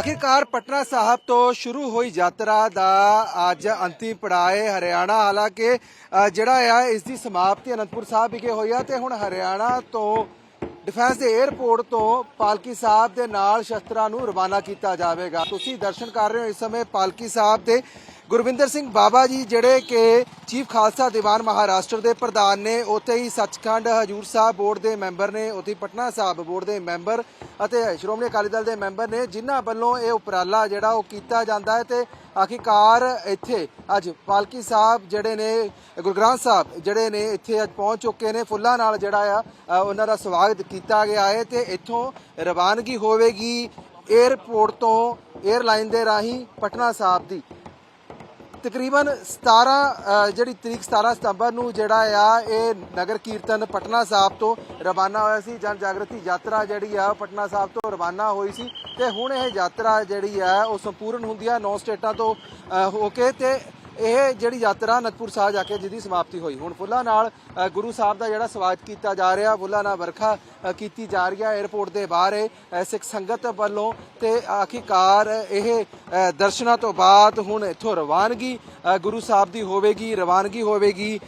ਆਖਿਰਕਾਰ ਪਟਨਾ ਸਾਹਿਬ ਤੋਂ ਸ਼ੁਰੂ ਹੋਈ ਯਾਤਰਾ ਦਾ ਅੱਜ ਅੰਤਿਮ ਪੜਾਅ ਹੈ ਹਰਿਆਣਾ। ਹਾਲਾਂਕਿ ਜਿਹੜਾ ਆ, ਇਸ ਦੀ ਸਮਾਪਤੀ ਅਨੰਦਪੁਰ ਸਾਹਿਬ ਵਿਖੇ ਹੋਈ ਆ ਤੇ ਹੁਣ ਹਰਿਆਣਾ ਤੋਂ ਡਿਫੈਂਸ ਦੇ 에ਅਰਪੋਰਟ ਤੋਂ ਪਾਲਕੀ ਸਾਹਿਬ ਦੇ ਨਾਲ ਸ਼ਸਤਰਾਂ ਨੂੰ ਰਵਾਨਾ ਕੀਤਾ ਜਾਵੇਗਾ। ਤੁਸੀਂ ਦਰਸ਼ਨ ਕਰ ਰਹੇ ਹੋ ਇਸ ਸਮੇਂ ਪਾਲਕੀ ਸਾਹਿਬ ਦੇ ਗੁਰਵਿੰਦਰ ਸਿੰਘ ਬਾਬਾ ਜੀ ਜਿਹੜੇ ਕਿ ਚੀਫ ਖਾਲਸਾ ਦੀਵਾਨ ਮਹਾਰਾਸ਼ਟਰ ਦੇ ਪ੍ਰਧਾਨ ਨੇ, ਉੱਥੇ ਹੀ ਸੱਚਖੰਡ ਹਜੂਰ ਸਾਹਿਬ ਬੋਰਡ ਦੇ ਮੈਂਬਰ ਨੇ, ਉੱਥੇ ਹੀ ਪਟਨਾ ਸਾਹਿਬ ਬੋਰਡ ਦੇ ਮੈਂਬਰ ਅਤੇ ਸ਼੍ਰੋਮਣੀ ਅਕਾਲੀ ਦਲ ਦੇ ਮੈਂਬਰ ਨੇ, ਜਿਨ੍ਹਾਂ ਵੱਲੋਂ ਇਹ ਉਪਰਾਲਾ ਜਿਹੜਾ ਉਹ ਕੀਤਾ ਜਾਂਦਾ ਹੈ ਤੇ ਆਖਿਰਕਾਰ ਇੱਥੇ ਅੱਜ ਪਾਲਕੀ ਸਾਹਿਬ ਜਿਹੜੇ ਨੇ ਗੁਰੂ ਗ੍ਰੰਥ ਸਾਹਿਬ ਜਿਹੜੇ ਨੇ, ਇੱਥੇ ਅੱਜ ਪਹੁੰਚ ਚੁੱਕੇ ਨੇ, ਫੁੱਲਾਂ ਨਾਲ ਜਿਹੜਾ ਆ ਉਹਨਾਂ ਦਾ ਸਵਾਗਤ ਕੀਤਾ ਗਿਆ ਹੈ ਤੇ ਇੱਥੋਂ ਰਵਾਨਗੀ ਹੋਵੇਗੀ 에ਅਰਪੋਰਟ ਤੋਂ 에ਅਰਲਾਈਨ ਦੇ ਰਾਹੀਂ ਪਟਨਾ ਸਾਹਿਬ ਦੀ। ਤਕਰੀਬਨ 17 ਜਿਹੜੀ ਤਰੀਕ 17 ਸਤੰਬਰ ਨੂੰ ਜਿਹੜਾ ਆ, ਇਹ ਨਗਰ ਕੀਰਤਨ ਪਟਨਾ ਸਾਹਿਬ ਤੋਂ ਰਵਾਨਾ ਹੋਇਆ ਸੀ। ਜਨ ਜਾਗਰਤੀ ਯਾਤਰਾ ਜਿਹੜੀ ਆ, ਉਹ ਪਟਨਾ ਸਾਹਿਬ ਤੋਂ ਰਵਾਨਾ ਹੋਈ ਸੀ। ਤੇ ਹੁਣ ਇਹ ਯਾਤਰਾ ਜਿਹੜੀ ਆ, ਉਹ ਸੰਪੂਰਨ ਹੁੰਦੀ ਆ ਨੌ ਸਟੇਟਾਂ ਤੋਂ ਹੋ ਕੇ ਤੇ ਇਹ ਜਿਹੜੀ ਯਾਤਰਾ ਅਨੰਦਪੁਰ ਸਾਹਿਬ ਜਾ ਕੇ ਜਿਹਦੀ ਸਮਾਪਤੀ ਹੋਈ। ਹੁਣ ਫੁੱਲਾਂ ਨਾਲ ਗੁਰੂ ਸਾਹਿਬ ਦਾ ਜਿਹੜਾ ਸਵਾਗਤ ਕੀਤਾ ਜਾ ਰਿਹਾ, ਫੁੱਲਾਂ ਨਾਲ ਵਰਖਾ ਕੀਤੀ ਜਾ ਰਹੀ ਹੈ 에ਅਰਪੋਰਟ ਦੇ ਬਾਹਰ। ਇਹ ਸਿੱਖ ਸੰਗਤ ਵੱਲੋਂ ਤੇ ਆਖਿਰਕਾਰ ਇਹ ਦਰਸ਼ਨਾਂ ਤੋਂ ਬਾਅਦ ਹੁਣ ਇੱਥੋਂ ਰਵਾਨਗੀ ਗੁਰੂ ਸਾਹਿਬ ਦੀ ਹੋਵੇਗੀ, ਰਵਾਨਗੀ ਹੋਵੇਗੀ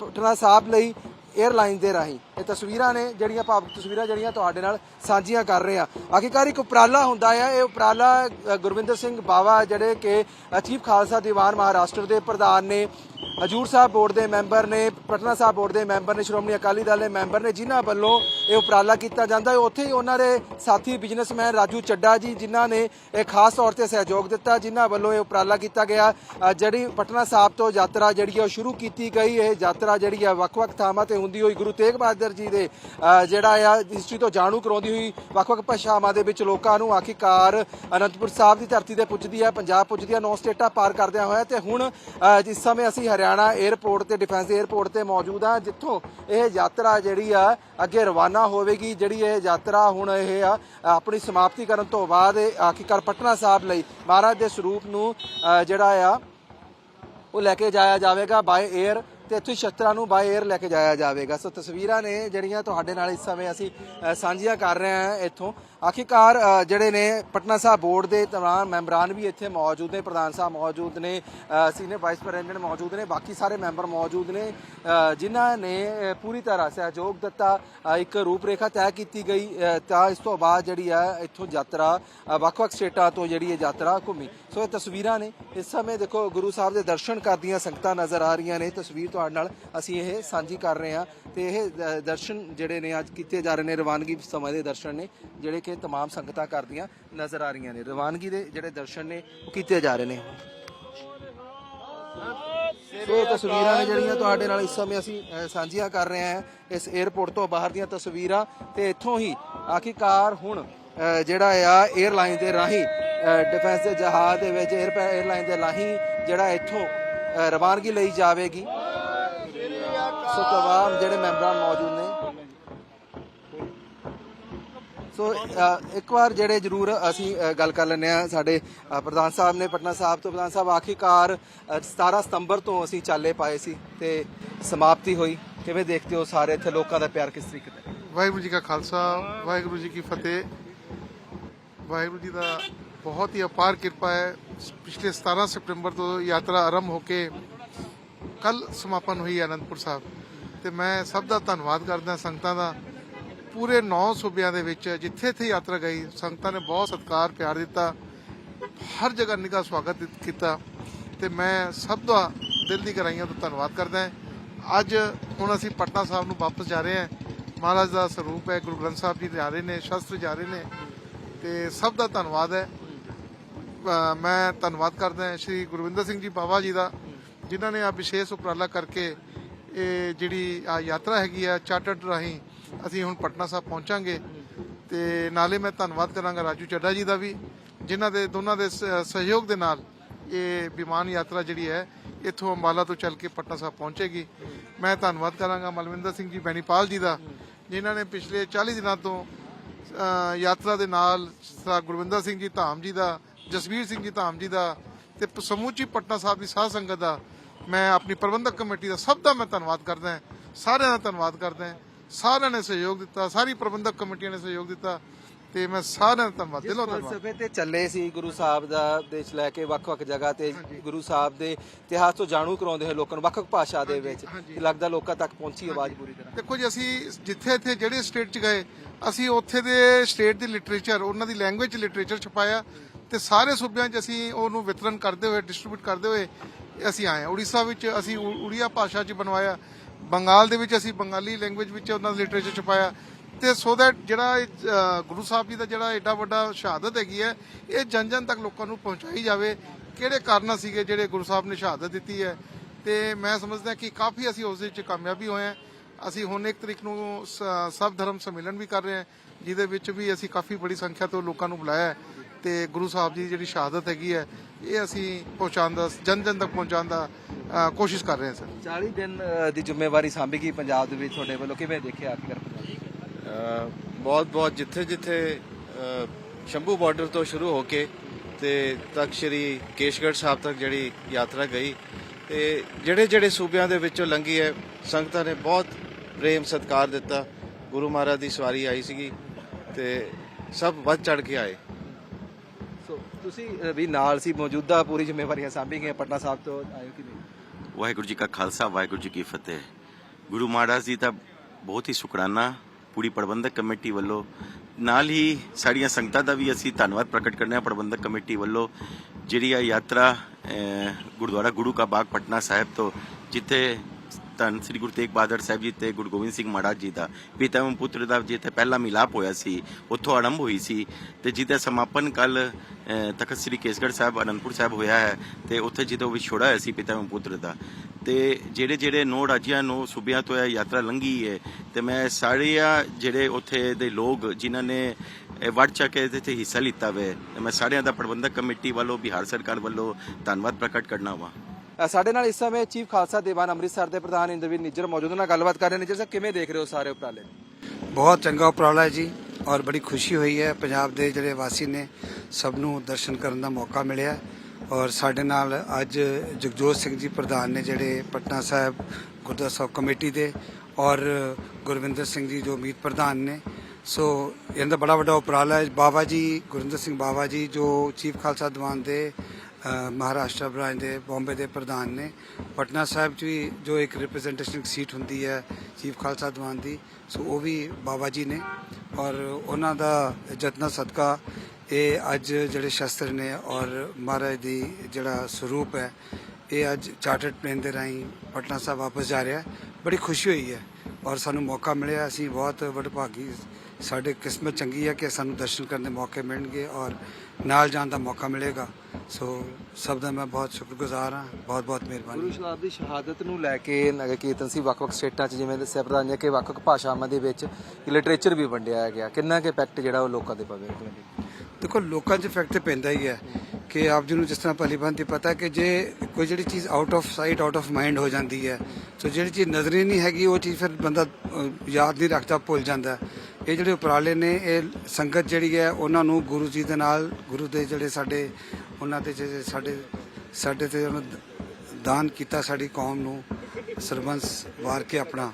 ਪਟਨਾ ਸਾਹਿਬ ਲਈ 에ਅਰਲਾਈਨ ਦੇ ਰਾਹੀਂ। ਇਹ ਤਸਵੀਰਾਂ ਨੇ ਜਿਹੜੀਆਂ ਭਾਵੁਕ ਤਸਵੀਰਾਂ ਜਿਹੜੀਆਂ ਤੁਹਾਡੇ ਨਾਲ ਸਾਂਝੀਆਂ ਕਰ ਰਹੇ ਆ ਆਖਿਰਕਾਰ ਇੱਕ ਉਪਰਾਲਾ ਹੁੰਦਾ ਹੈ। ਇਹ ਉਪਰਾਲਾ ਗੁਰਵਿੰਦਰ ਸਿੰਘ ਬਾਵਾ ਜਿਹੜੇ ਕਿ ਅ, ਚੀਫ ਖਾਲਸਾ ਦੀਵਾਨ ਮਹਾਰਾਸ਼ਟਰ ਦੇ ਪ੍ਰਧਾਨ ਨੇ ਹਜੂਰ ਸਾਹਿਬ ਬੋਰਡ ਦੇ ਮੈਂਬਰ ਨੇ ਪਟਨਾ ਸਾਹਿਬ ਬੋਰਡ ਦੇ ਮੈਂਬਰ ਨੇ ਸ਼੍ਰੋਮਣੀ ਅਕਾਲੀ ਦਲ ਦੇ ਮੈਂਬਰ ਨੇ ਜਿਨ੍ਹਾਂ ਵੱਲੋਂ ਇਹ ਉਪਰਾਲਾ ਕੀਤਾ ਜਾਂਦਾ ਹੈ। ਉੱਥੇ ਹੀ ਉਹਨਾਂ ਦੇ ਸਾਥੀ ਬਿਜ਼ਨਸਮੈਨ ਰਾਜੂ ਚੱਡਾ ਜੀ ਜਿਨ੍ਹਾਂ ਨੇ ਇਹ ਖਾਸ ਤੌਰ ਤੇ ਸਹਿਯੋਗ ਦਿੱਤਾ ਜਿਨ੍ਹਾਂ ਵੱਲੋਂ ਇਹ ਉਪਰਾਲਾ ਕੀਤਾ ਗਿਆ। ਜਿਹੜੀ ਪਟਨਾ ਸਾਹਿਬ ਤੋਂ ਯਾਤਰਾ ਜਿਹੜੀ ਆ ਉਹ ਸ਼ੁਰੂ ਕੀਤੀ ਗਈ। ਇਹ ਯਾਤਰਾ ਜਿਹੜੀ ਹੈ ਵੱਖ-ਵੱਖ ਥਾਵਾਂ ਤੇ ਹੁੰਦੀ ਹੋਈ ਗੁਰੂ ਤੇਗ ਬਹਾਦਰ ਲੀਡਰ ਜੀ ਦੇ ਜਿਹੜਾ ਆ ਹਿਸਟਰੀ ਤੋਂ ਜਾਣੂ ਕਰਾਉਂਦੀ ਹੋਈ ਵੱਖ-ਵੱਖ ਭਾਸ਼ਾਵਾਂ ਦੇ ਵਿੱਚ ਲੋਕਾਂ ਨੂੰ ਆਖਿਕਾਰ ਅਨੰਦਪੁਰ ਸਾਹਿਬ ਦੀ ਧਰਤੀ ਤੇ ਪੁੱਜਦੀ ਹੈ, ਪੰਜਾਬ ਪੁੱਜਦੀ ਹੈ, ਨੌ ਸਟੇਟਾਂ ਪਾਰ ਕਰਦਿਆਂ ਹੋਇਆ ਤੇ ਹੁਣ ਜਿਸ ਸਮੇਂ ਅਸੀਂ ਹਰਿਆਣਾ 에ਅਰਪੋਰਟ ਤੇ, ਡਿਫੈਂਸ 에ਅਰਪੋਰਟ ਤੇ ਮੌਜੂਦ ਆ ਜਿੱਥੋਂ ਇਹ ਯਾਤਰਾ ਜਿਹੜੀ ਆ, ਅੱਗੇ ਰਵਾਨਾ ਹੋਵੇਗੀ, ਜਿਹੜੀ ਇਹ ਯਾਤਰਾ ਹੁਣ ਇਹ ਆ, ਆਪਣੀ ਸਮਾਪਤੀ ਕਰਨ ਤੋਂ ਬਾਅਦ ਆਖਿਰਕਾਰ ਪਟਨਾ ਸਾਹਿਬ ਲਈ ਮਹਾਰਾਜ ਦੇ ਸਰੂਪ ਨੂੰ ਜਿਹੜਾ ਆ, ਉਹ ਲੈ ਕੇ ਜਾਇਆ ਜਾਵੇਗਾ ਬਾਏ 에ਅਰ ਤੇ ਇੱਥੋਂ ਸ਼ਸਤਰਾਂ ਨੂੰ ਬਾਏ 에ਅਰ ਲੈ ਕੇ ਜਾਇਆ ਜਾਵੇਗਾ। ਸੋ ਤਸਵੀਰਾਂ ਨੇ ਜਿਹੜੀਆਂ ਤੁਹਾਡੇ ਨਾਲ ਇਸ ਸਮੇਂ ਅਸੀਂ ਸਾਂਝੀਆਂ ਕਰ ਰਹੇ ਹਾਂ ਇੱਥੋਂ। ਆਖਿਰਕਾਰ ਜਿਹੜੇ ਨੇ ਪਟਨਾ ਸਾਹਿਬ ਬੋਰਡ ਦੇ ਤਮਾਮ ਮੈਂਬਰਾਨ ਵੀ ਇੱਥੇ ਮੌਜੂਦ ਨੇ, ਪ੍ਰਧਾਨ ਸਾਹਿਬ ਮੌਜੂਦ ਨੇ ਸੀਨੀਅਰ ਵਾਈਸ ਪ੍ਰੈਜ਼ੀਡੈਂਟ ਮੌਜੂਦ ਨੇ, ਬਾਕੀ ਸਾਰੇ ਮੈਂਬਰ ਮੌਜੂਦ ਨੇ ਜਿਨ੍ਹਾਂ ਨੇ ਪੂਰੀ ਤਰ੍ਹਾਂ ਸਹਿਯੋਗ ਦਿੱਤਾ ਇੱਕ ਰੂਪਰੇਖਾ ਤੈਅ ਕੀਤੀ ਗਈ ਤਾਂ ਇਸ ਤੋਂ ਬਾਅਦ ਜਿਹੜੀ ਆ ਇੱਥੋਂ ਯਾਤਰਾ ਵੱਖ-ਵੱਖ ਸਟੇਟਾਂ ਤੋਂ ਜਿਹੜੀ ਇਹ ਯਾਤਰਾ ਘੁੰਮੀ। ਸੋ ਇਹ ਤਸਵੀਰਾਂ ਨੇ। ਇਸ ਸਮੇਂ ਦੇਖੋ, ਗੁਰੂ ਸਾਹਿਬ ਦੇ ਦਰਸ਼ਨ ਕਰਦੀਆਂ ਸੰਗਤਾਂ ਨਜ਼ਰ ਆ ਰਹੀਆਂ ਨੇ। ਤਸਵੀਰ ਤੁਹਾਡੇ ਨਾਲ ਅਸੀਂ ਇਹ ਸਾਂਝੀ ਕਰ ਰਹੇ ਹਾਂ ਤੇ ਇਹ ਦਰਸ਼ਨ ਜਿਹੜੇ ਨੇ ਅੱਜ ਕੀਤੇ ਜਾ ਰਹੇ ਨੇ, ਰਵਾਨਗੀ ਸਮੇਂ ਦੇ ਦਰਸ਼ਨ ਨੇ, ਜਿਹੜੇ ਕਿ ਇੱਥੇ तमाम ਸੰਗਤਾਂ ਕਰਦੀਆਂ ਨਜ਼ਰ ਆ ਰਹੀਆਂ ਨੇ ਰਵਾਨਗੀ ਦੇ ਜਿਹੜੇ ਦਰਸ਼ਨ ਨੇ ਉਹ ਕੀਤੇ ਜਾ ਰਹੇ ਨੇ ਸੋ ਤਸਵੀਰਾਂ ਨੇ ਜਿਹੜੀਆਂ ਤੁਹਾਡੇ ਨਾਲ ਇਸ ਸਮੇਂ ਅਸੀਂ ਸਾਂਝੀਆਂ ਕਰ ਰਹੇ ਹਾਂ ਇਸ 에어ਪੋਰਟ ਤੋਂ ਬਾਹਰ ਦੀਆਂ ਤਸਵੀਰਾਂ ਤੇ ਇੱਥੋਂ ਹੀ ਆਖਿਰਕਾਰ ਹੁਣ ਜਿਹੜਾ ਆ 에ਅਰਲਾਈਨ ਦੇ ਰਾਹੀਂ ਡਿਫੈਂਸ ਦੇ ਜਹਾਜ਼ ਦੇ ਵਿੱਚ 에ਅਰਲਾਈਨ ਦੇ ਰਾਹੀਂ ਜਿਹੜਾ ਇੱਥੋਂ ਰਵਾਨਗੀ ਲਈ ਜਾਵੇਗੀ ਸੋ ਤਮਾਮ ਜਿਹੜੇ ਮੈਂਬਰਾਂ ਮੌਜੂਦ ਨੇ ਸੋ ਅ, ਇੱਕ ਵਾਰ ਜਿਹੜੇ ਜਰੂਰ ਅਸੀਂ ਅ, ਗੱਲ ਕਰ ਲੈਂਦੇ ਆ ਸਾਡੇ ਅ, ਪ੍ਰਧਾਨ ਸਾਹਿਬ ਨੇ ਪਟਨਾ ਸਾਹਿਬ ਤੋਂ ਪ੍ਰਧਾਨ ਸਾਹਿਬ ਆਖਿਰਕਾਰ ਅ, 17 ਸਤੰਬਰ ਤੋਂ ਅਸੀਂ ਚਾਲੇ ਪਾਏ ਸੀ ਤੇ ਸਮਾਪਤੀ ਹੋਈ। ਕਿਵੇਂ ਦੇਖਦੇ ਹੋ ਸਾਰੇ ਇੱਥੇ ਲੋਕਾਂ ਦਾ ਪਿਆਰ ਕਿਸ ਤਰੀਕੇ ਦਾ? ਵਾਹਿਗੁਰੂ ਜੀ ਕਾ ਖਾਲਸਾ ਵਾਹਿਗੁਰੂ ਜੀ ਕੀ ਫਤਿਹ। ਵਾਹਿਗੁਰੂ ਜੀ ਦਾ ਬਹੁਤ ਹੀ ਅਪਾਰ ਕਿਰਪਾ ਹੈ। ਪਿਛਲੇ 17 ਸਤੰਬਰ ਤੋਂ ਯਾਤਰਾ ਆਰੰਭ ਹੋ ਕੇ ਕੱਲ ਸਮਾਪਨ ਹੋਈ ਹੈ ਅਨੰਦਪੁਰ ਸਾਹਿਬ। ਤੇ ਮੈਂ ਸਭ ਦਾ ਧੰਨਵਾਦ ਕਰਦਾ ਸੰਗਤਾਂ ਦਾ। ਪੂਰੇ 9 ਸੂਬਿਆਂ ਦੇ ਵਿੱਚ ਜਿੱਥੇ ਇੱਥੇ ਯਾਤਰਾ ਗਈ, ਸੰਗਤਾਂ ਨੇ ਬਹੁਤ ਸਤਿਕਾਰ, ਪਿਆਰ ਦਿੱਤਾ। ਹਰ ਜਗ੍ਹਾ ਨਿੱਘਾ ਸਵਾਗਤ ਕੀਤਾ। ਤੇ ਮੈਂ ਸਭ ਦਾ ਦਿਲ ਦੀ ਗਹਿਰਾਈਆਂ ਤੋਂ ਧੰਨਵਾਦ ਕਰਦਾ ਹਾਂ। ਅੱਜ ਹੁਣ ਅਸੀਂ ਪਟਨਾ ਸਾਹਿਬ ਨੂੰ ਵਾਪਸ ਜਾ ਰਹੇ ਹਾਂ। ਮਹਾਰਾਜ ਦਾ ਸਰੂਪ ਹੈ, ਗੁਰੂ ਗ੍ਰੰਥ ਸਾਹਿਬ ਜੀ ਜਾ ਰਹੇ ਨੇ, ਸ਼ਸਤਰ ਜਾ ਰਹੇ ਨੇ। ਤੇ ਸਭ ਦਾ ਧੰਨਵਾਦ ਹੈ। ਮੈਂ ਧੰਨਵਾਦ ਕਰਦਾ ਹਾਂ ਸ਼੍ਰੀ ਗੁਰਵਿੰਦਰ ਸਿੰਘ ਜੀ ਬਾਬਾ ਜੀ ਦਾ, ਜਿਨ੍ਹਾਂ ਨੇ ਆ ਵਿਸ਼ੇਸ਼ ਉਪਰਾਲਾ ਕਰਕੇ ਇਹ ਜਿਹੜੀ ਆ ਯਾਤਰਾ ਹੈਗੀ ਆ, ਚਾਰਟਰਡ ਰਾਹੀਂ ਅਸੀਂ ਹੁਣ ਪਟਨਾ ਸਾਹਿਬ ਪਹੁੰਚਾਂਗੇ ਤੇ ਨਾਲੇ ਮੈਂ ਧੰਨਵਾਦ ਕਰਾਂਗਾ ਰਾਜੂ ਚੱਡਾ ਜੀ ਦਾ ਵੀ, ਜਿਨ੍ਹਾਂ ਦੇ ਦੋਨਾਂ ਦੇ ਸਹਿਯੋਗ ਦੇ ਨਾਲ ਇਹ ਵਿਮਾਨ ਯਾਤਰਾ ਜਿਹੜੀ ਹੈ, ਇੱਥੋਂ ਅੰਬਾਲਾ ਤੋਂ ਚੱਲ ਕੇ ਪਟਨਾ ਸਾਹਿਬ ਪਹੁੰਚੇਗੀ। ਮੈਂ ਧੰਨਵਾਦ ਕਰਾਂਗਾ ਮਲਵਿੰਦਰ ਸਿੰਘ ਜੀ, ਬੈਣੀਪਾਲ ਜੀ ਦਾ, ਜਿਨ੍ਹਾਂ ਨੇ ਪਿਛਲੇ 40 ਦਿਨਾਂ ਤੋਂ ਯਾਤਰਾ ਦੇ ਨਾਲ ਸਰਦਾਰ ਗੁਰਵਿੰਦਰ ਸਿੰਘ ਜੀ ਧਾਮ ਜੀ ਦਾ, ਜਸਵੀਰ ਸਿੰਘ ਜੀ ਧਾਮ ਜੀ ਦਾ ਤੇ ਪ- ਸਮੁੱਚੀ ਪਟਨਾ ਸਾਹਿਬ ਦੀ ਸਾਧ ਸੰਗਤ ਦਾ ਮੈਂ ਆਪਣੀ ਪ੍ਰਬੰਧਕ ਕਮੇਟੀ ਦਾ ਸਭ ਦਾ ਮੈਂ ਧੰਨਵਾਦ ਕਰਦਾ ਸਾਰਿਆਂ ਦਾ ਧੰਨਵਾਦ ਕਰਦਾ ਸਾਰਿਆਂ ਨੇ ਸਹਿਯੋਗ ਦਿੱਤਾ ਸਾਰੀ ਪ੍ਰਬੰਧਕ ਕਮੇਟੀਆਂ ਨੇ ਸਹਿਯੋਗ ਦਿੱਤਾ ਤੇ ਮੈਂ ਸਾਰਿਆਂ ਦਾ ਧੰਨਵਾਦ ਦਿਲੋਂ ਧੰਨਵਾਦ। ਫਲਸਫੇ ਤੇ ਚੱਲੇ ਸੀ ਗੁਰੂ ਸਾਹਿਬ ਦਾ ਦੇਸ਼ ਲੈ ਕੇ ਵੱਖ-ਵੱਖ ਜਗ੍ਹਾ ਤੇ ਗੁਰੂ ਸਾਹਿਬ ਦੇ ਇਤਿਹਾਸ ਤੋਂ ਜਾਣੂ ਕਰਾਉਂਦੇ ਹੋਏ ਲੋਕਾਂ ਨੂੰ ਵੱਖ-ਵੱਖ ਭਾਸ਼ਾ ਦੇ ਵਿੱਚ ਲੱਗਦਾ ਲੋਕਾਂ ਤੱਕ ਪਹੁੰਚੀ ਆਵਾਜ਼ ਪੂਰੀ ਤਰ੍ਹਾਂ। ਦੇਖੋ ਜੀ ਅਸੀਂ ਜਿੱਥੇ ਇੱਥੇ ਜਿਹੜੇ ਸਟੇਟ 'ਚ ਗਏ ਅਸੀਂ ਉੱਥੇ ਦੇ ਸਟੇਟ ਦੀ ਲਿਟਰੇਚਰ ਉਹਨਾਂ ਦੀ ਲੈਂਗੁਏਜ ਲਿਟਰੇਚਰ ਛਪਾਇਆ ਤੇ ਸਾਰੇ ਸੂਬਿਆਂ 'ਚ ਅਸੀਂ ਉਹਨੂੰ ਵਿਤਰਨ ਕਰਦੇ ਹੋਏ ਡਿਸਟ੍ਰੀਬਿਊਟ ਕਰਦੇ ਹੋਏ ਅਸੀਂ ਆਏ ਹਾਂ। ਉੜੀਸਾ ਵਿੱਚ ਅਸੀਂ ਉੜੀਆ ਭਾਸ਼ਾ 'ਚ ਬਣਵਾਇਆ। ਬੰਗਾਲ ਦੇ ਵਿੱਚ ਅਸੀਂ ਬੰਗਾਲੀ ਲੈਂਗੁਏਜ ਵਿੱਚ ਉਹਨਾਂ ਦਾ ਲਿਟਰੇਚਰ ਛਪਾਇਆ ਤੇ ਸੋ ਦੈਟ ਜਿਹੜਾ ਇਹ, ਗੁਰੂ ਸਾਹਿਬ ਜੀ ਦਾ ਜਿਹੜਾ ਐਡਾ ਵੱਡਾ ਸ਼ਹਾਦਤ ਹੈਗੀ ਹੈ ਇਹ ਜਨ ਜਨ ਤੱਕ ਲੋਕਾਂ ਨੂੰ ਪਹੁੰਚਾਈ ਜਾਵੇ। ਕਿਹੜੇ ਕਾਰਨ ਸੀਗੇ ਜਿਹੜੇ ਗੁਰੂ ਸਾਹਿਬ ਨੇ ਸ਼ਹਾਦਤ ਦਿੱਤੀ ਹੈ? ਤੇ ਮੈਂ ਸਮਝਦਾ ਕਿ ਕਾਫੀ ਅਸੀਂ ਉਸ ਦੇ ਵਿੱਚ ਕਾਮਯਾਬੀ ਹੋਏ ਹਾਂ। ਅਸੀਂ ਹੁਣ ਇੱਕ ਤਰੀਕ ਨੂੰ ਸ- ਸਭ ਧਰਮ ਸੰਮੇਲਨ ਵੀ ਕਰ ਰਹੇ ਹਾਂ ਜਿਹਦੇ ਵਿੱਚ ਵੀ ਅਸੀਂ ਕਾਫੀ ਬੜੀ ਸੰਖਿਆ ਤੋਂ ਲੋਕਾਂ ਨੂੰ ਬੁਲਾਇਆ ਹੈ। ਤੇ ਗੁਰੂ ਸਾਹਿਬ ਜੀ ਦੀ ਜਿਹੜੀ ਸ਼ਹਾਦਤ ਹੈਗੀ ਹੈ ਇਹ ਅਸੀਂ ਪਹੁੰਚਾਉਣ ਦਾ ਜਨ ਜਨ ਤੱਕ ਪਹੁੰਚਾਉਣ ਦਾ ਅ, ਕੋਸ਼ਿਸ਼ ਕਰ ਰਹੇ ਹਾਂ ਸਰ। 40 ਦਿਨ ਅ, ਦੀ ਜ਼ਿੰਮੇਵਾਰੀ ਸਾਂਭੀ ਗਈ ਪੰਜਾਬ ਦੇ ਵਿੱਚ ਤੁਹਾਡੇ ਵੱਲੋਂ। ਕਿਵੇਂ ਦੇਖਿਆ ਆਖਿਰ? ਪੰਜਾਬ ਬਹੁਤ ਬਹੁਤ ਜਿੱਥੇ ਜਿੱਥੇ ਅ, ਸ਼ੰਭੂ ਬਾਰਡਰ ਤੋਂ ਸ਼ੁਰੂ ਹੋ ਕੇ ਤੇ ਤੱਕ ਸ਼੍ਰੀ ਕੇਸ਼ਗੜ੍ਹ ਸਾਹਿਬ ਤੱਕ ਜਿਹੜੀ ਯਾਤਰਾ ਗਈ ਤੇ ਜਿਹੜੇ ਜਿਹੜੇ ਸੂਬਿਆਂ ਦੇ ਵਿੱਚੋਂ ਲੰਘੀ ਹੈ ਸੰਗਤਾਂ ਨੇ ਬਹੁਤ ਪ੍ਰੇਮ ਸਤਿਕਾਰ ਦਿੱਤਾ। ਗੁਰੂ ਮਹਾਰਾਜ ਦੀ ਸਵਾਰੀ ਆਈ ਸੀਗੀ ਤੇ ਸਭ ਵੱਧ ਚੜ ਕੇ ਆਏ। ਸੋ ਤੁਸੀਂ ਵੀ ਨਾਲ ਸੀ, ਮੌਜੂਦਾ ਪੂਰੀ ਜ਼ਿੰਮੇਵਾਰੀਆਂ ਸਾਂਭੀ ਪਟਨਾ ਸਾਹਿਬ ਤੋਂ, ਆਏ ਕਿ ਨਹੀਂ? ਵਾਹਿਗੁਰੂ ਜੀ ਕਾ ਖਾਲਸਾ, ਵਾਹਿਗੁਰੂ ਜੀ ਕੀ ਫਤਿਹ। ਗੁਰੂ ਮਹਾਰਾਜ ਜੀ ਦਾ ਬਹੁਤ ਹੀ ਸ਼ੁਕਰਾਨਾ, ਪੂਰੀ ਪ੍ਰਬੰਧਕ ਕਮੇਟੀ ਵੱਲੋਂ। ਨਾਲ ਹੀ ਸਾਡੀਆਂ ਸੰਗਤਾਂ ਦਾ ਵੀ ਅਸੀਂ ਧੰਨਵਾਦ ਪ੍ਰਗਟ ਕਰਨਾ ਆ, ਪ੍ਰਬੰਧਕ ਕਮੇਟੀ ਵੱਲੋਂ, ਜਿਹੜੀ ਆ ਯਾਤਰਾ ਗੁਰਦੁਆਰਾ ਗੁਰੂ ਕਾ ਬਾਗ ਪਟਨਾ ਸਾਹਿਬ ਤੋਂ, ਜਿੱਥੇ ਧੰਨ ਸ੍ਰੀ ਗੁਰੂ ਤੇਗ ਬਹਾਦਰ ਸਾਹਿਬ ਜੀ ਤੇ ਗੁਰੂ ਗੋਬਿੰਦ ਸਿੰਘ ਮਹਾਰਾਜ ਜੀ ਦਾ ਪਿਤਾ ਐਵੰ ਪੁੱਤਰ ਦਾ ਜਿੱਥੇ ਪਹਿਲਾ ਮਿਲਾਪ ਹੋਇਆ ਸੀ, ਉੱਥੋਂ ਆਰੰਭ ਹੋਈ ਸੀ ਤੇ ਜਿਹਦਾ ਸਮਾਪਨ ਕੱਲ ਤਖਤ ਸ੍ਰੀ ਕੇਸਗੜ੍ਹ ਸਾਹਿਬ ਅਨੰਦਪੁਰ ਸਾਹਿਬ ਹੋਇਆ ਹੈ ਤੇ ਉੱਥੇ ਜਦੋਂ ਵਿਛੋੜਾ ਹੋਇਆ ਸੀ ਪਿਤਾ ਐਵੰ ਪੁੱਤਰ ਦਾ। ਤੇ ਜਿਹੜੇ ਜਿਹੜੇ ਨੌ ਰਾਜਿਆਂ ਨੂੰ ਸੂਬਿਆਂ ਤੋਂ ਇਹ ਯਾਤਰਾ ਲੰਘੀ ਹੈ ਤੇ ਮੈਂ ਸਾਰੇ ਜਿਹੜੇ ਉੱਥੇ ਦੇ ਲੋਕ ਜਿਨ੍ਹਾਂ ਨੇ ਇਹ ਚੱਕ ਕੇ ਇਹਦੇ 'ਤੇ ਹਿੱਸਾ ਲਿੱਤਾ ਵੇ ਮੈਂ ਸਾਰਿਆਂ ਦਾ ਪ੍ਰਬੰਧਕ ਕਮੇਟੀ ਵੱਲੋਂ, ਬਿਹਾਰ ਸਰਕਾਰ ਵੱਲੋਂ ਧੰਨਵਾਦ ਪ੍ਰਗਟ ਕਰਨਾ ਵਾ। ਸਾਡੇ ਨਾਲ ਇਸ ਸਮੇਂ ਚੀਫ ਖਾਲਸਾ ਦੀਵਾਨ ਅੰਮ੍ਰਿਤਸਰ ਦੇ ਪ੍ਰਧਾਨ ਇੰਦਰਵੀਰ ਨਿੱਜਰ ਮੌਜੂਦ ਨਾਲ ਗੱਲਬਾਤ ਕਰ ਰਹੇ ਨੇ। ਜਿਵੇਂ ਕਿਵੇਂ ਦੇਖ ਰਹੇ ਹੋ ਸਾਰੇ ਉਪਰਾਲੇ ਬਹੁਤ ਚੰਗਾ ਉਪਰਾਲਾ ਹੈ ਜੀ ਔਰ ਬੜੀ ਖੁਸ਼ੀ ਹੋਈ ਹੈ। ਪੰਜਾਬ ਦੇ ਜਿਹੜੇ ਵਾਸੀ ਨੇ, ਸਭ ਨੂੰ ਦਰਸ਼ਨ ਕਰਨ ਦਾ ਮੌਕਾ ਮਿਲਿਆ ਔਰ ਸਾਡੇ ਨਾਲ ਅੱਜ ਜਗਜੋਤ ਸਿੰਘ ਜੀ ਪ੍ਰਧਾਨ ਨੇ ਜਿਹੜੇ ਪਟਨਾ ਸਾਹਿਬ ਗੁਰਦੁਆਰਾ ਸਾਹਿਬ ਕਮੇਟੀ ਦੇ ਔਰ ਗੁਰਵਿੰਦਰ ਸਿੰਘ ਜੀ ਜੋ ਮੀਤ ਪ੍ਰਧਾਨ ਨੇ। ਸੋ ਇਹਦਾ ਬੜਾ ਵੱਡਾ ਉਪਰਾਲਾ ਹੈ। ਬਾਬਾ ਜੀ ਗੁਰਿੰਦਰ ਸਿੰਘ ਬਾਬਾ ਜੀ ਜੋ ਚੀਫ ਖਾਲਸਾ ਦੀਵਾਨ ਦੇ ਮਹਾਰਾਸ਼ਟਰ ਬ੍ਰਾਂਚ ਦੇ, ਬੰਬੇ ਦੇ ਪ੍ਰਧਾਨ ਨੇ। ਪਟਨਾ ਸਾਹਿਬ 'ਚ ਵੀ ਜੋ ਇੱਕ ਰਿਪਰੈਜ਼ੈਂਟੇਸ਼ਨ ਸੀਟ ਹੁੰਦੀ ਹੈ ਚੀਫ ਖਾਲਸਾ ਦੀਵਾਨ ਦੀ, ਸੋ ਉਹ ਵੀ ਬਾਬਾ ਜੀ ਨੇ। ਔਰ ਉਹਨਾਂ ਦਾ ਯਤਨਾਂ ਸਦਕਾ ਇਹ ਅੱਜ ਜਿਹੜੇ ਸ਼ਸਤਰ ਨੇ ਔਰ ਮਹਾਰਾਜ ਦੀ ਜਿਹੜਾ ਸਰੂਪ ਹੈ, ਇਹ ਅੱਜ ਚਾਰਟਰਡ ਪਲੇਨ ਦੇ ਰਾਹੀਂ ਪਟਨਾ ਸਾਹਿਬ ਵਾਪਸ ਜਾ ਰਿਹਾ ਬੜੀ ਖੁਸ਼ੀ ਹੋਈ ਹੈ ਔਰ ਸਾਨੂੰ ਮੌਕਾ ਮਿਲਿਆ। ਅਸੀਂ ਬਹੁਤ ਵਡਭਾਗੀ, ਸਾਡੇ ਕਿਸਮਤ ਚੰਗੀ ਹੈ ਕਿ ਸਾਨੂੰ ਦਰਸ਼ਨ ਕਰਨ ਦੇ ਮੌਕੇ ਮਿਲਣਗੇ ਔਰ ਨਾਲ ਜਾਣ ਦਾ ਮੌਕਾ ਮਿਲੇਗਾ। ਸੋ ਸਭ ਦਾ ਮੈਂ ਬਹੁਤ ਸ਼ੁਕਰਗੁਜ਼ਾਰ ਹਾਂ ਬਹੁਤ ਬਹੁਤ ਮਿਹਰਬਾਨੀ। ਗੁਰੂ ਸਾਹਿਬ ਦੀ ਸ਼ਹਾਦਤ ਨੂੰ ਲੈ ਕੇ ਨਗਰ ਕੀਰਤਨ ਸੀ ਵੱਖ-ਵੱਖ ਸਟੇਟਾਂ 'ਚ ਜਿਵੇਂ ਦੱਸਿਆ ਪ੍ਰਧਾਨ ਜੀ ਕਿ ਵੱਖ-ਵੱਖ ਭਾਸ਼ਾਵਾਂ ਦੇ ਵਿੱਚ ਲਿਟਰੇਚਰ ਵੀ ਵੰਡਿਆ ਗਿਆ। ਕਿੰਨਾ ਕੁ ਇੰਪੈਕਟ ਜਿਹੜਾ ਉਹ ਲੋਕਾਂ ਤੇ ਪਵੇ? ਦੇਖੋ ਲੋਕਾਂ 'ਚ ਇਫੈਕਟ ਪੈਂਦਾ ਹੀ ਹੈ ਕਿ ਆਪ ਜੀ ਨੂੰ ਜਿਸ ਤਰ੍ਹਾਂ ਭਲੀ ਭਾਂਤੀ ਪਤਾ ਕਿ ਜੇ ਕੋਈ ਜਿਹੜੀ ਚੀਜ਼ out of sight out of mind ਹੋ ਜਾਂਦੀ ਹੈ ਸੋ ਜਿਹੜੀ ਚੀਜ਼ ਨਜ਼ਰੀ ਨਹੀਂ ਹੈਗੀ ਉਹ ਚੀਜ਼ ਫਿਰ ਬੰਦਾ ਅਹ, ਯਾਦ ਨਹੀਂ ਰੱਖਦਾ ਭੁੱਲ ਜਾਂਦਾ ਇਹ ਜਿਹੜੇ ਉਪਰਾਲੇ ਨੇ ਇਹ ਸੰਗਤ ਜਿਹੜੀ ਹੈ ਉਹਨਾਂ ਨੂੰ ਗੁਰੂ ਜੀ ਦੇ ਨਾਲ ਗੁਰੂ ਦੇ ਜਿਹੜੇ ਸਾਡੇ ਉਹਨਾਂ 'ਤੇ ਜਿਹੜੇ ਸਾਡੇ ਸਾਡੇ ਤੇ ਉਹਨਾਂ ਦਾਨ ਕੀਤਾ ਸਾਡੀ ਕੌਮ ਨੂੰ ਸਰਬੰਸ ਵਾਰ ਕੇ ਆਪਣਾ,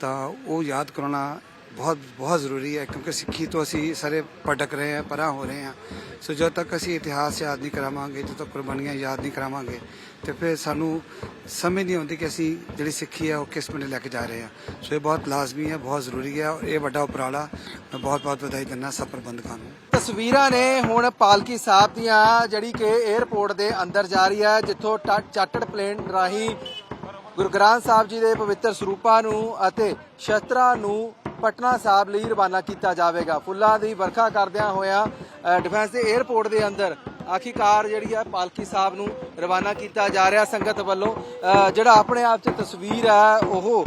ਤਾਂ ਉਹ ਯਾਦ ਕਰਾਉਣਾ ਬਹੁਤ ਬਹੁਤ ਜ਼ਰੂਰੀ ਹੈ, ਕਿਉਂਕਿ ਸਿੱਖੀ ਤੋਂ ਅਸੀਂ ਸਾਰੇ ਭਟਕ ਰਹੇ ਹਾਂ, ਪਰਾਂ ਹੋ ਰਹੇ ਹਾਂ। ਸੋ ਜਦ ਤੱਕ ਅਸੀਂ ਇਤਿਹਾਸ ਯਾਦ ਨਹੀਂ ਕਰਾਵਾਂਗੇ, ਜਦੋਂ ਤੱਕ ਕੁਰਬਾਨੀਆਂ ਯਾਦ ਨਹੀਂ ਕਰਾਵਾਂਗੇ, ਤੇ ਫਿਰ ਸਾਨੂੰ ਸਮਝ ਨਹੀਂ ਆਉਂਦੀ ਕਿ ਅਸੀਂ ਜਿਹੜੀ ਸਿੱਖੀ ਹੈ, ਉਹ ਕਿਸ ਬੰਨੇ ਲੈ ਕੇ ਜਾ ਰਹੇ ਹਾਂ। ਸੋ ਇਹ ਬਹੁਤ ਲਾਜ਼ਮੀ ਹੈ, ਬਹੁਤ ਜ਼ਰੂਰੀ ਹੈ, ਔਰ ਇਹ ਵੱਡਾ ਉਪਰਾਲਾ ਮੈਂ ਬਹੁਤ ਬਹੁਤ ਵਧਾਈ ਦਿੰਦਾ ਸਭ ਪ੍ਰਬੰਧਕਾਂ ਨੂੰ। ਤਸਵੀਰਾਂ ਨੇ ਹੁਣ ਪਾਲਕੀ ਸਾਹਿਬ ਦੀਆਂ, ਜਿਹੜੀ ਕਿ 에ਅਰਪੋਰਟ ਦੇ ਅੰਦਰ ਜਾ ਰਹੀ ਹੈ, ਜਿੱਥੋਂ ਟਾ- ਚਾਰਟਰਡ ਪਲੇਨ ਰਾਹੀਂ ਗੁਰੂ ਗ੍ਰੰਥ ਸਾਹਿਬ ਜੀ ਦੇ ਪਵਿੱਤਰ ਸਰੂਪਾਂ ਨੂੰ ਅਤੇ ਸ਼ਸਤਰਾਂ ਨੂੰ ਪਟਨਾ ਸਾਹਿਬ ਲਈ ਰਵਾਨਾ ਕੀਤਾ ਜਾਵੇਗਾ। ਫੁੱਲਾਂ ਦੀ ਵਰਖਾ ਕਰਦਿਆਂ ਹੋਇਆਂ ਡਿਫੈਂਸ ਦੇ 에ਅਰਪੋਰਟ ਦੇ ਅੰਦਰ ਆਖੀਕਾਰ ਜਿਹੜੀ ਹੈ ਪਾਲਕੀ ਸਾਹਿਬ ਨੂੰ ਰਵਾਨਾ ਕੀਤਾ ਜਾ ਰਿਹਾ ਸੰਗਤ ਵੱਲੋਂ। ਅ, ਜਿਹੜਾ ਆਪਣੇ ਆਪ 'ਚ ਤਸਵੀਰ ਹੈ ਉਹ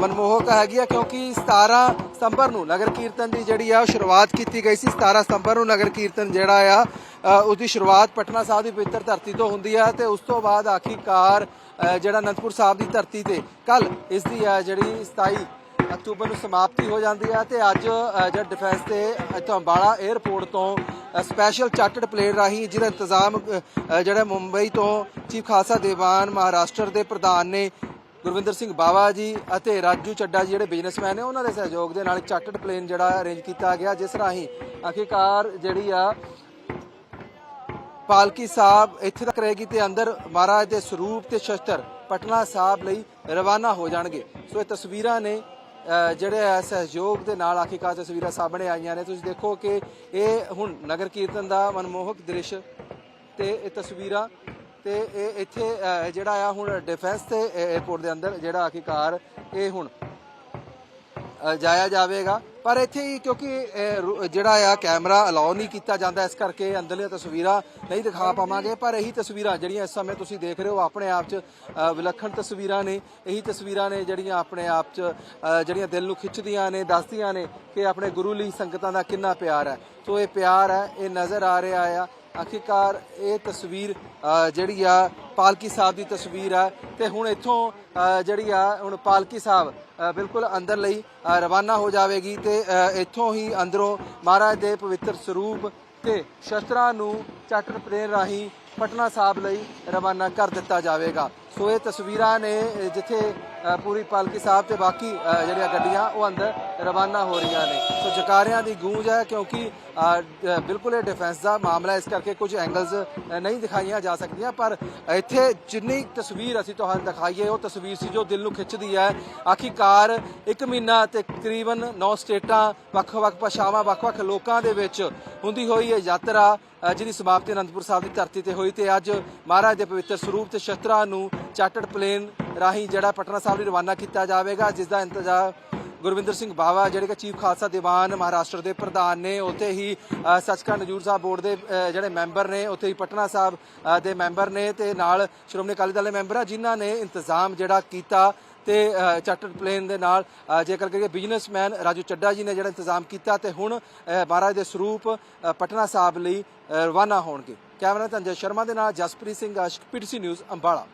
ਮਨਮੋਹਕ ਹੈਗੀ ਹੈ ਕਿਉਂਕਿ 17 ਸਤੰਬਰ ਨੂੰ ਨਗਰ ਕੀਰਤਨ ਦੀ ਜਿਹੜੀ ਆ ਉਹ ਸ਼ੁਰੂਆਤ ਕੀਤੀ ਗਈ ਸੀ। 17 ਸਤੰਬਰ ਨੂੰ ਨਗਰ ਕੀਰਤਨ ਜਿਹੜਾ ਆ ਅ, ਉਸ ਦੀ ਸ਼ੁਰੂਆਤ ਪਟਨਾ ਸਾਹਿਬ ਦੀ ਪਵਿੱਤਰ ਧਰਤੀ ਤੋਂ ਹੁੰਦੀ ਹੈ ਤੇ ਉਸ ਤੋਂ ਬਾਅਦ ਆਖੀਕਾਰ ਜਿਹੜਾ ਅਨੰਦਪੁਰ ਸਾਹਿਬ ਦੀ ਧਰਤੀ ਤੇ ਕੱਲ ਇਸ ਦੀ ਆ ਜਿਹੜੀ 27 ਅਕਤੂਬਰ ਨੂੰ ਸਮਾਪਤੀ ਹੋ ਜਾਂਦੀ ਹੈ ਤੇ ਅੱਜ ਅ, ਡਿਫੈਂਸ ਤੇ ਇੱਥੋਂ ਅੰਬਾਲਾ 에ਅਰਪੋਰਟ ਤੋਂ ਸਪੈਸ਼ਲ ਚਾਰਟਰਡ ਪਲੇਨ ਰਾਹੀਂ ਜਿਹਦਾ ਇੰਤਜ਼ਾਮ ਜਿਹੜਾ ਮੁੰਬਈ ਤੋਂ ਚੀਫ ਖਾਲਸਾ ਦੀਵਾਨ ਮਹਾਰਾਸ਼ਟਰ ਦੇ ਪ੍ਰਧਾਨ ਨੇ ਗੁਰਵਿੰਦਰ ਸਿੰਘ ਬਾਵਾ ਜੀ ਅਤੇ ਰਾਜੂ ਚੱਡਾ ਜੀ ਜਿਹੜੇ ਬਿਜ਼ਨਸਮੈਨ ਨੇ ਉਹਨਾਂ ਦੇ ਸਹਿਯੋਗ ਦੇ ਨਾਲ ਚਾਰਟਰਡ ਪਲੇਨ ਜਿਹੜਾ ਅਰੇਂਜ ਕੀਤਾ ਗਿਆ ਜਿਸ ਰਾਹੀਂ ਆਖਿਰਕਾਰ ਜਿਹੜੀ ਆ ਪਾਲਕੀ ਸਾਹਿਬ ਇੱਥੇ ਤੱਕ ਰਹੇਗੀ ਤੇ ਅੰਦਰ ਮਹਾਰਾਜ ਦੇ ਸਰੂਪ ਤੇ ਸ਼ਸਤਰ ਪਟਨਾ ਸਾਹਿਬ ਲਈ ਰਵਾਨਾ ਹੋ ਜਾਣਗੇ। ਸੋ ਇਹ ਤਸਵੀਰਾਂ ਨੇ ਜਿਹੜੇ ਆ ਸਹਿਯੋਗ ਦੇ ਨਾਲ ਆਖਿਰਕਾਰ ਤਸਵੀਰਾਂ ਸਾਹਮਣੇ ਆਈਆਂ ਨੇ। ਤੁਸੀਂ ਦੇਖੋ ਕਿ ਇਹ ਹੁਣ ਨਗਰ ਕੀਰਤਨ ਦਾ ਮਨਮੋਹਕ ਦ੍ਰਿਸ਼ ਤੇ ਇਹ ਤਸਵੀਰਾਂ ਤੇ ਇਹ ਇੱਥੇ ਜਿਹੜਾ ਆ ਹੁਣ ਡਿਫੈਂਸ ਤੇ 에어ਪੋਰਟ ਦੇ ਅੰਦਰ ਜਿਹੜਾ ਆਖਿਰਕਾਰ ਇਹ ਹੁਣ ਜਾਇਆ ਜਾਵੇਗਾ। ਪਰ ਇੱਥੇ ਹੀ ਕਿਉਂਕਿ ਜਿਹੜਾ ਆ ਕੈਮਰਾ ਅਲਾਉ ਨਹੀਂ ਕੀਤਾ ਜਾਂਦਾ, ਇਸ ਕਰਕੇ ਅੰਦਰਲੀਆਂ ਤਸਵੀਰਾਂ ਨਹੀਂ ਦਿਖਾ ਪਾਵਾਂਗੇ। ਪਰ ਇਹੀ ਤਸਵੀਰਾਂ ਜਿਹੜੀਆਂ ਇਸ ਸਮੇਂ ਤੁਸੀਂ ਦੇਖ ਰਹੇ ਹੋ ਆਪਣੇ ਆਪ 'ਚ ਵਿਲੱਖਣ ਤਸਵੀਰਾਂ ਨੇ। ਇਹੀ ਤਸਵੀਰਾਂ ਨੇ ਜਿਹੜੀਆਂ ਆਪਣੇ ਆਪ 'ਚ ਜਿਹੜੀਆਂ ਦਿਲ ਨੂੰ ਖਿੱਚਦੀਆਂ ਨੇ, ਦੱਸਦੀਆਂ ਨੇ ਕਿ ਆਪਣੇ ਗੁਰੂ ਲਈ ਸੰਗਤਾਂ ਦਾ ਕਿੰਨਾ ਪਿਆਰ ਹੈ। ਸੋ ਇਹ ਪਿਆਰ ਹੈ, ਇਹ ਨਜ਼ਰ ਆ ਰਿਹਾ ਆ। ਆਖਿਰਕਾਰ ਇਹ ਤਸਵੀਰ ਜਿਹੜੀ ਆ ਪਾਲਕੀ ਸਾਹਿਬ ਦੀ ਤਸਵੀਰ ਆ। ਤੇ ਹੁਣ ਇੱਥੋਂ ਜਿਹੜੀ ਆ, ਹੁਣ ਪਾਲਕੀ ਸਾਹਿਬ ਬਿਲਕੁਲ ਅੰਦਰ ਲਈ ਰਵਾਨਾ ਹੋ ਜਾਵੇਗੀ ਤੇ ਇੱਥੋਂ ਹੀ ਅੰਦਰੋਂ ਮਹਾਰਾਜ ਦੇ ਪਵਿੱਤਰ ਸਰੂਪ ਤੇ ਸ਼ਸਤਰਾਂ ਨੂੰ ਚਾਰਟਰ ਪਲੇਨ ਰਾਹੀਂ ਪਟਨਾ ਸਾਹਿਬ ਲਈ ਰਵਾਨਾ ਕਰ ਦਿੱਤਾ ਜਾਵੇਗਾ। ਸੋ ਇਹ ਤਸਵੀਰਾਂ ਨੇ ਜਿੱਥੇ ਪੂਰੀ ਪਾਲਕੀ ਸਾਹਿਬ ਤੇ ਬਾਕੀ ਜਿਹੜੀਆਂ ਗੱਡੀਆਂ, ਉਹ ਅੰਦਰ ਰਵਾਨਾ ਹੋ ਰਹੀਆਂ ਨੇ। ਸੋ ਜਕਾਰਿਆਂ ਦੀ ਗੂੰਜ ਹੈ ਕਿਉਂਕਿ ਬਿਲਕੁਲ ਇਹ ਡਿਫੈਂਸ ਦਾ ਮਾਮਲਾ ਇਸ ਕਰਕੇ ਕੁਝ ਐਂਗਲਸ ਨਹੀਂ ਦਿਖਾਈਆਂ ਜਾ ਸਕਦੀਆਂ, ਪਰ ਇੱਥੇ ਜਿੰਨੀ ਤਸਵੀਰ ਅਸੀਂ ਤੁਹਾਨੂੰ ਦਿਖਾਈਏ, ਉਹ ਤਸਵੀਰ ਸੀ ਜੋ ਦਿਲ ਨੂੰ ਖਿੱਚਦੀ ਹੈ। ਆਖਿਰਕਾਰ ਇੱਕ ਮਹੀਨਾ ਤੇ ਤਕਰੀਬਨ 9 ਸਟੇਟਾਂ, ਵੱਖ-ਵੱਖ ਭਾਸ਼ਾਵਾਂ, ਵੱਖ-ਵੱਖ ਲੋਕਾਂ ਦੇ ਵਿੱਚ ਹੁੰਦੀ ਹੋਈ ਇਹ ਯਾਤਰਾ ਜਿਹਦੀ ਸਮਾਪਤੀ ਅਨੰਦਪੁਰ ਸਾਹਿਬ ਦੀ ਧਰਤੀ ਤੇ ਹੋਈ ਤੇ ਅੱਜ ਮਹਾਰਾਜ ਦੇ ਪਵਿੱਤਰ ਸਰੂਪ ਤੇ ਸ਼ਸਤਰਾਂ ਨੂੰ ਚਾਰਟਰਡ ਪਲੇਨ ਰਾਹੀਂ ਜਿਹੜਾ ਪਟਨਾ ਸਾਹਿਬ ਲਈ ਰਵਾਨਾ ਕੀਤਾ ਜਾਵੇਗਾ, ਜਿਸ ਦਾ ਇੰਤਜ਼ਾਰ ਗੁਰਵਿੰਦਰ ਸਿੰਘ ਬਾਵਾ, ਜਿਹੜੇ ਕਿ ਚੀਫ ਖਾਲਸਾ ਦੀਵਾਨ ਮਹਾਰਾਸ਼ਟਰ ਦੇ ਪ੍ਰਧਾਨ ਨੇ, ਉੱਥੇ ਹੀ ਸੱਚਖੰਡ ਹਜੂਰ ਸਾਹਿਬ ਬੋਰਡ ਦੇ ਜਿਹੜੇ ਮੈਂਬਰ ਨੇ, ਉੱਥੇ ਹੀ ਪਟਨਾ ਸਾਹਿਬ ਦੇ ਮੈਂਬਰ ਨੇ ਤੇ ਨਾਲ ਸ਼੍ਰੋਮਣੀ ਅਕਾਲੀ ਦਲ ਦੇ ਮੈਂਬਰ ਆ, ਜਿਨ੍ਹਾਂ ਨੇ ਇੰਤਜ਼ਾਮ ਜਿਹੜਾ ਕੀਤਾ ਤੇ ਚਾਰਟਰ ਪਲੇਨ ਦੇ ਨਾਲ ਜੇਕਰ ਕਰੀਏ ਬਿਜ਼ਨਸਮੈਨ ਰਾਜੂ ਚੱਡਾ ਜੀ ਨੇ ਜਿਹੜਾ ਇੰਤਜ਼ਾਮ ਕੀਤਾ ਤੇ ਹੁਣ ਮਹਾਰਾਜ ਦੇ ਸਰੂਪ ਪਟਨਾ ਸਾਹਿਬ ਲਈ ਰਵਾਨਾ ਹੋਣਗੇ। ਕੈਮਰਾ ਧੰਜੇ ਸ਼ਰਮਾ ਦੇ ਨਾਲ ਜਸਪ੍ਰੀਤ ਸਿੰਘ ਆਸ਼ਕ ਪੀਟੀਸੀ ਨਿਊਜ਼, ਅੰਬਾਲਾ।